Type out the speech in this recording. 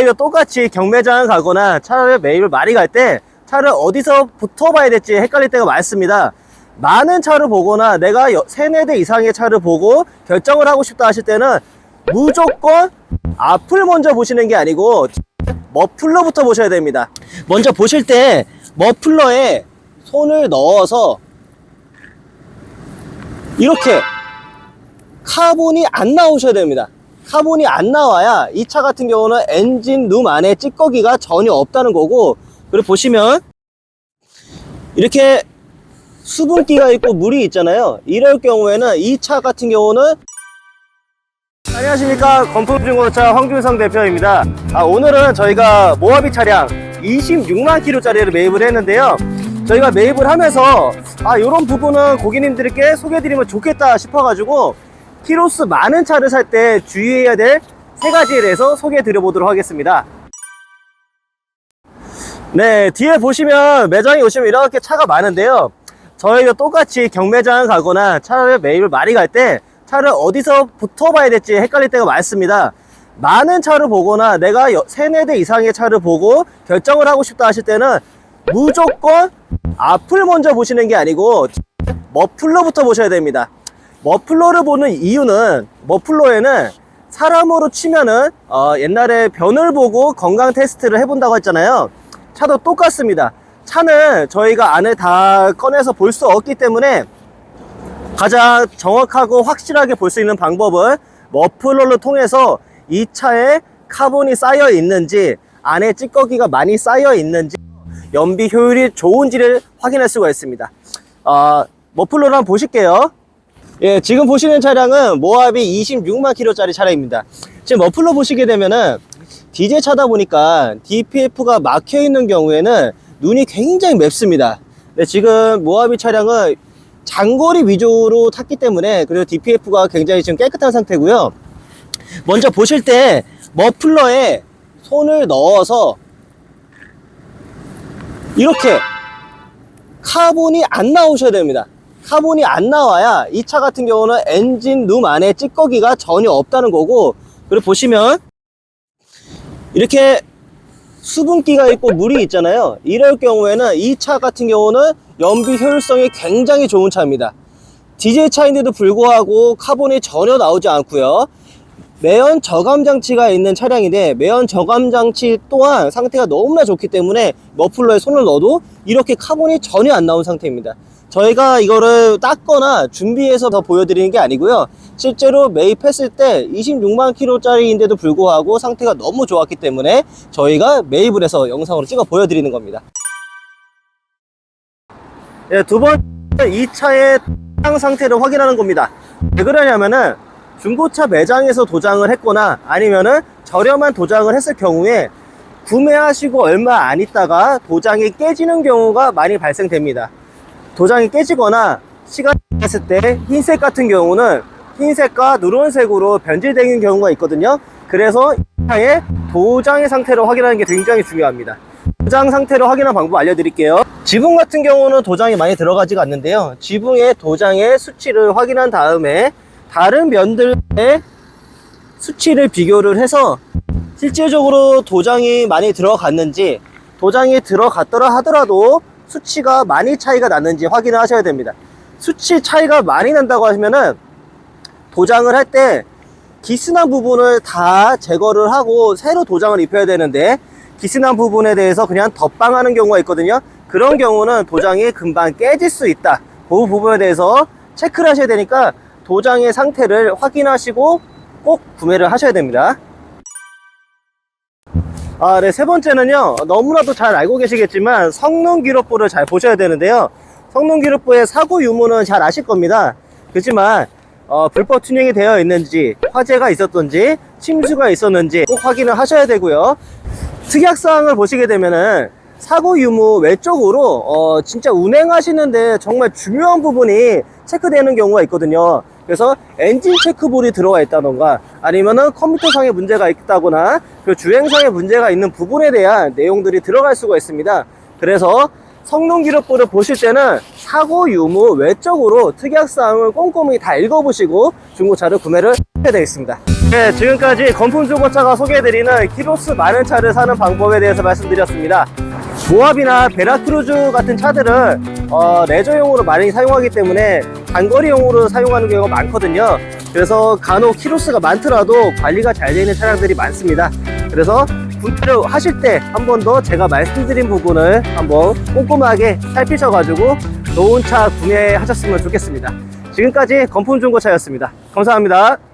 저희도 똑같이 경매장 가거나 차를 매입을 많이 갈 때 차를 어디서 붙어봐야 될지 헷갈릴 때가 많습니다. 많은 차를 보거나 내가 여- 세네 대 이상의 차를 보고 결정을 하고 싶다 하실 때는 무조건 앞을 먼저 보시는 게 아니고 머플러부터 보셔야 됩니다. 먼저 보실 때 머플러에 손을 넣어서 이렇게 카본이 안 나오셔야 됩니다. 카본이 안 나와야 이 차 같은 경우는 엔진 룸 안에 찌꺼기가 전혀 없다는 거고 그리고 보시면 이렇게 수분기가 있고 물이 있잖아요. 이럴 경우에는 이 차 같은 경우는 안녕하십니까 건품중고차 황준성 대표입니다. 아, 오늘은 저희가 모하비 차량 26만 킬로짜리를 매입을 했는데요. 저희가 매입을 하면서 아 이런 부분은 고객님들께 소개해드리면 좋겠다 싶어가지고 키로수 많은 차를 살 때 주의해야 될 세 가지에 대해서 소개해 드려 보도록 하겠습니다. 네, 뒤에 보시면 매장에 오시면 이렇게 차가 많은데요. 저희가 똑같이 경매장 가거나 차를 매입을 많이 갈 때 차를 어디서 붙어봐야 될지 헷갈릴 때가 많습니다. 많은 차를 보거나 내가 여- 세네 대 이상의 차를 보고 결정을 하고 싶다 하실 때는 무조건 앞을 먼저 보시는 게 아니고 머플러부터 보셔야 됩니다. 머플러를 보는 이유는 머플러에는 사람으로 치면은 어, 옛날에 변을 보고 건강 테스트를 해본다고 했잖아요. 차도 똑같습니다. 차는 저희가 안을 다 꺼내서 볼 수 없기 때문에 가장 정확하고 확실하게 볼 수 있는 방법은 머플러를 통해서 이 차에 카본이 쌓여 있는지 안에 찌꺼기가 많이 쌓여 있는지 연비 효율이 좋은지를 확인할 수가 있습니다. 어, 머플러를 한번 보실게요. 예, 지금 보시는 차량은 모하비 26만 킬로짜리 차량입니다. 지금 머플러 보시게 되면은 디젤 차다 보니까 DPF가 막혀 있는 경우에는 눈이 굉장히 맵습니다. 네, 지금 모하비 차량은 장거리 위주로 탔기 때문에 그리고 DPF가 굉장히 지금 깨끗한 상태고요. 먼저 보실 때 머플러에 손을 넣어서 이렇게 카본이 안 나오셔야 됩니다. 카본이 안 나와야 이 차 같은 경우는 엔진 룸 안에 찌꺼기가 전혀 없다는 거고 그리고 보시면 이렇게 수분기가 있고 물이 있잖아요. 이럴 경우에는 이 차 같은 경우는 연비 효율성이 굉장히 좋은 차입니다. 디젤 차인데도 불구하고 카본이 전혀 나오지 않고요. 매연 저감 장치가 있는 차량인데 매연 저감 장치 또한 상태가 너무나 좋기 때문에 머플러에 손을 넣어도 이렇게 카본이 전혀 안 나온 상태입니다. 저희가 이거를 닦거나 준비해서 더 보여드리는 게 아니고요. 실제로 매입했을 때 26만 킬로짜리인데도 불구하고 상태가 너무 좋았기 때문에 저희가 매입을 해서 영상으로 찍어 보여드리는 겁니다. 예, 두 번째 이 차의 도장 상태를 확인하는 겁니다. 왜 그러냐면은 중고차 매장에서 도장을 했거나 아니면은 저렴한 도장을 했을 경우에 구매하시고 얼마 안 있다가 도장이 깨지는 경우가 많이 발생됩니다. 도장이 깨지거나 시간이 지났을 때 흰색 같은 경우는 흰색과 누런색으로 변질되는 경우가 있거든요. 그래서 이 차의 도장의 상태를 확인하는 게 굉장히 중요합니다. 도장 상태를 확인하는 방법 알려드릴게요. 지붕 같은 경우는 도장이 많이 들어가지가 않는데요. 지붕의 도장의 수치를 확인한 다음에 다른 면들의 수치를 비교를 해서 실질적으로 도장이 많이 들어갔는지 도장이 들어갔더라 하더라도 수치가 많이 차이가 났는지 확인을 하셔야 됩니다. 수치 차이가 많이 난다고 하시면은 도장을 할 때 기스난 부분을 다 제거를 하고 새로 도장을 입혀야 되는데 기스난 부분에 대해서 그냥 덧방하는 경우가 있거든요. 그런 경우는 도장이 금방 깨질 수 있다. 그 부분에 대해서 체크를 하셔야 되니까 도장의 상태를 확인하시고 꼭 구매를 하셔야 됩니다. 아, 네. 세 번째는요. 너무나도 잘 알고 계시겠지만 성능 기록부를 잘 보셔야 되는데요. 성능 기록부의 사고 유무는 잘 아실 겁니다. 그렇지만 어, 불법 튜닝이 되어 있는지, 화재가 있었던지, 침수가 있었는지 꼭 확인을 하셔야 되고요. 특약사항을 보시게 되면은 사고 유무 외쪽으로 어, 진짜 운행하시는데 정말 중요한 부분이 체크되는 경우가 있거든요. 그래서 엔진 체크볼이 들어가 있다던가 아니면은 컴퓨터상에 문제가 있다거나 그 주행상에 문제가 있는 부분에 대한 내용들이 들어갈 수가 있습니다. 그래서 성능 기록부를 보실 때는 사고 유무 외적으로 특약사항을 꼼꼼히 다 읽어보시고 중고차를 구매를 해야 되겠습니다. 네, 지금까지 건품 중고차가 소개해드리는 키로수 많은 차를 사는 방법에 대해서 말씀드렸습니다. 모압이나 베라크루즈 같은 차들은 어, 레저용으로 많이 사용하기 때문에 단거리용으로 사용하는 경우가 많거든요. 그래서 간혹 키로수가 많더라도 관리가 잘 되는 차량들이 많습니다. 그래서 구매를 하실 때 한 번 더 제가 말씀드린 부분을 한번 꼼꼼하게 살피셔가지고 좋은 차 구매하셨으면 좋겠습니다. 지금까지 건품 중고차였습니다. 감사합니다.